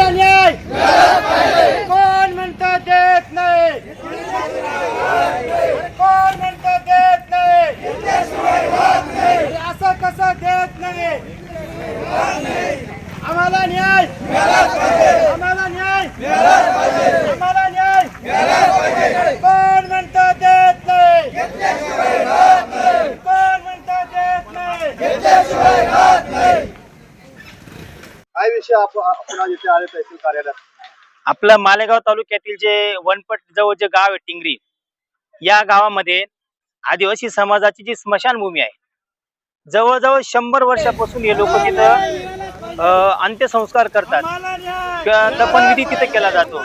आम्हाला न्याय कोण म्हणतं देत नाही कोण म्हणतं देत नाही अरे असं कसं देत नाही आम्हाला न्याय आम्हाला न्याय आम्हाला न्याय कोण म्हणतं देत नाही कोण म्हणतं देत नाही आप- आपण आज इथे आले तहसील कार्यालयात आपलं मालेगाव तालुक्यातील जे वनपट जवळ जे गाव आहे टिंगरी या गावामध्ये आदिवासी समाजाची जी स्मशानभूमी आहे जवळजवळ शंभर वर्षापासून हे लोक तिथं अंत्यसंस्कार करतात. किंवा दफनविधी तिथे केला जातो.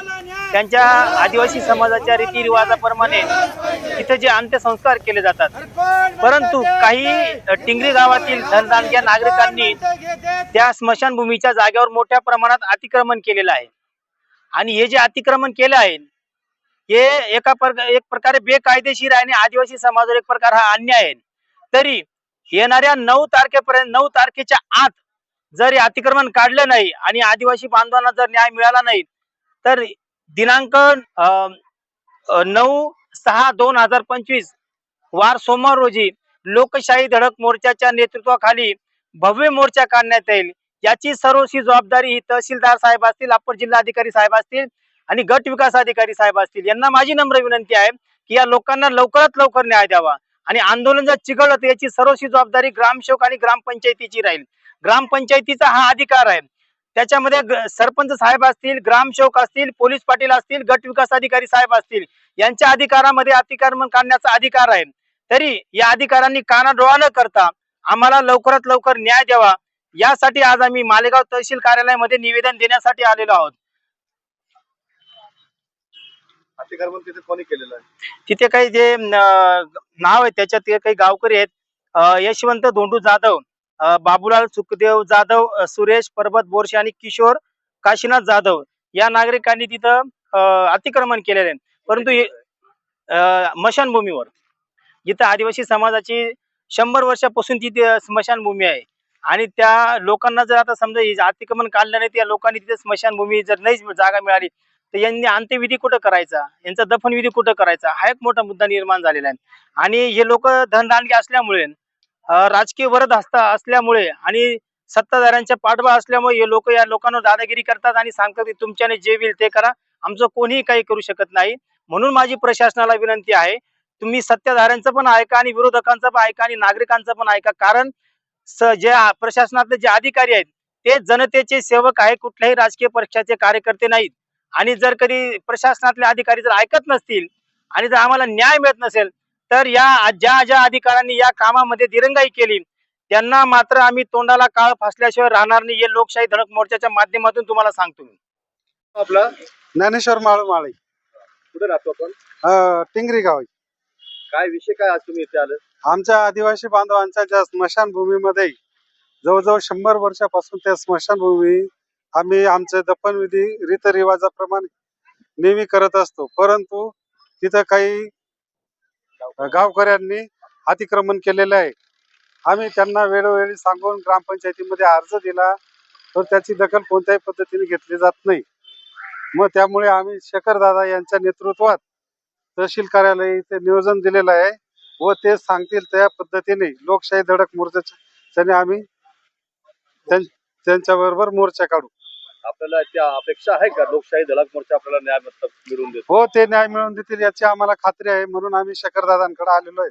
त्यांच्या आदिवासी समाजाच्या रीतिरिवाजाप्रमाणे तिथे जे अंत्यसंस्कार केले जातात. परंतु काही टिंगरी गावातील धनदानग्या नागरिकांनी त्या स्मशानभूमीच्या जागेवर मोठ्या प्रमाणात अतिक्रमण केलेलं आहे. आणि हे जे अतिक्रमण केलं आहे हे एका प्रकार एक प्रकारे बेकायदेशीर आहे आणि आदिवासी समाजावर एक प्रकार हा अन्याय आहे. तरी येणाऱ्या नऊ तारखेपर्यंत नऊ तारखेच्या आत जर हे अतिक्रमण काढलं नाही आणि आदिवासी बांधवांना जर न्याय मिळाला नाही तर दिनांक नऊ सहा दोन हजार पंचवीस वार सोमवार रोजी लोकशाही धडक मोर्चाच्या नेतृत्वाखाली भव्य मोर्चा काढण्यात येईल. याची सर्वशी जबाबदारी ही तहसीलदार साहेब असतील अप्पर जिल्हाधिकारी साहेब असतील आणि गट विकास अधिकारी साहेब असतील. यांना माझी नम्र विनंती आहे की या लोकांना लवकरात लवकर न्याय द्यावा आणि आंदोलन जर चिघळलं तर याची सर्वशी जबाबदारी ग्रामसेवक आणि ग्रामपंचायतीची राहील. ग्रामपंचायतीचा हा अधिकार आहे. त्याच्यामध्ये सरपंच साहेब असतील ग्रामसेवक असतील पोलीस पाटील असतील गट विकास अधिकारी साहेब असतील यांच्या अधिकारामध्ये अतिक्रमण काढण्याचा अधिकार आहे. तरी या अधिकाऱ्यांनी कानाडोळा न करता आम्हाला लवकरात लवकर न्याय द्यावा. यासाठी आज आम्ही मालेगाव तहसील कार्यालयामध्ये निवेदन देण्यासाठी आलेलो आहोत. अतिक्रमण तिथे कोणी केलेलं आहे? तिथे काही जे नाव आहे त्याच्यात ते काही गावकरी आहेत. यशवंत धोंडू जाधव. बाबूलाल सुखदेव जाधव सुरेश पर्वत बोरशे आणि किशोर काशीनाथ जाधव या नागरिकांनी तिथं अतिक्रमण केलेले आहे परंतु स्मशानभूमीवर जिथं आदिवासी समाजाची शंभर वर्षापासून तिथे स्मशानभूमी आहे. आणि त्या लोकांना जर आता समजा अतिक्रमण काढलं नाही त्या लोकांनी तिथे स्मशानभूमी जर नाही जागा मिळाली तर यांनी अंत्यविधी कुठं करायचा? यांचा दफनविधी कुठं करायचा? हा एक मोठा मुद्दा निर्माण झालेला आहे. आणि हे लोक धनदानगी असल्यामुळे राजकीय वरद हस्ता असल्यामुळे आणि सत्ताधाऱ्यांच्या पाठबळ असल्यामुळे हे लोक या लोकांवर दादागिरी करतात आणि सांगतात की तुमच्याने जे होईल ते करा. आमचं कोणीही काही करू शकत नाही. म्हणून माझी प्रशासनाला विनंती आहे तुम्ही सत्ताधाऱ्यांचं पण ऐका आणि विरोधकांचं पण ऐका आणि नागरिकांचं पण ऐका. कारण स- जे प्रशासनातले जे अधिकारी आहेत ते जनतेचे सेवक आहे कुठल्याही राजकीय पक्षाचे कार्यकर्ते नाहीत. आणि जर कधी प्रशासनातले अधिकारी जर ऐकत नसतील आणि जर आम्हाला न्याय मिळत नसेल तर या ज्या ज्या अधिकाऱ्यांनी या कामामध्ये दिरंगाई केली त्यांना मात्र आम्ही तोंडाला काळ फासल्याशिवाय राहणार नाही हे लोकशाही धडक मोर्चाच्या माध्यमातून तुम्हाला सांगतो मी. आपला? ज्ञानेश्वर माळू माळी. कुठे राहतो आपण? अं, टिंगरी गाव. आहे. काय विषय काय आज तुम्ही इथे आले? आमच्या आदिवासी बांधवांच्या ज्या स्मशानभूमीमध्ये जवळजवळ शंभर वर्षापासून त्या स्मशानभूमी आम्ही आमचे दफनविधी रीतरिवाजाप्रमाणे नेहमी करत असतो. परंतु तिथं काही गावकऱ्यांनी अतिक्रमण केलेलं आहे. आम्ही त्यांना वेळोवेळी सांगून ग्रामपंचायतीमध्ये अर्ज दिला तर त्याची दखल कोणत्याही पद्धतीने घेतली जात नाही. मग त्यामुळे आम्ही शेखरदादा यांच्या नेतृत्वात तहसील कार्यालय इथे नियोजन दिलेलं आहे व ते सांगतील त्या पद्धतीने लोकशाही धडक मोर्चाने आम्ही त्यांच्याबरोबर मोर्चा काढू. आपल्याला त्या अपेक्षा आहे का? लोकशाही धडक मोर्चा आपल्याला न्याय मतलब मिळवून देतो. हो ते न्याय मिळवून देतील याची आम्हाला खात्री आहे. म्हणून आम्ही शेखरदादांकडे आलेलो आहे.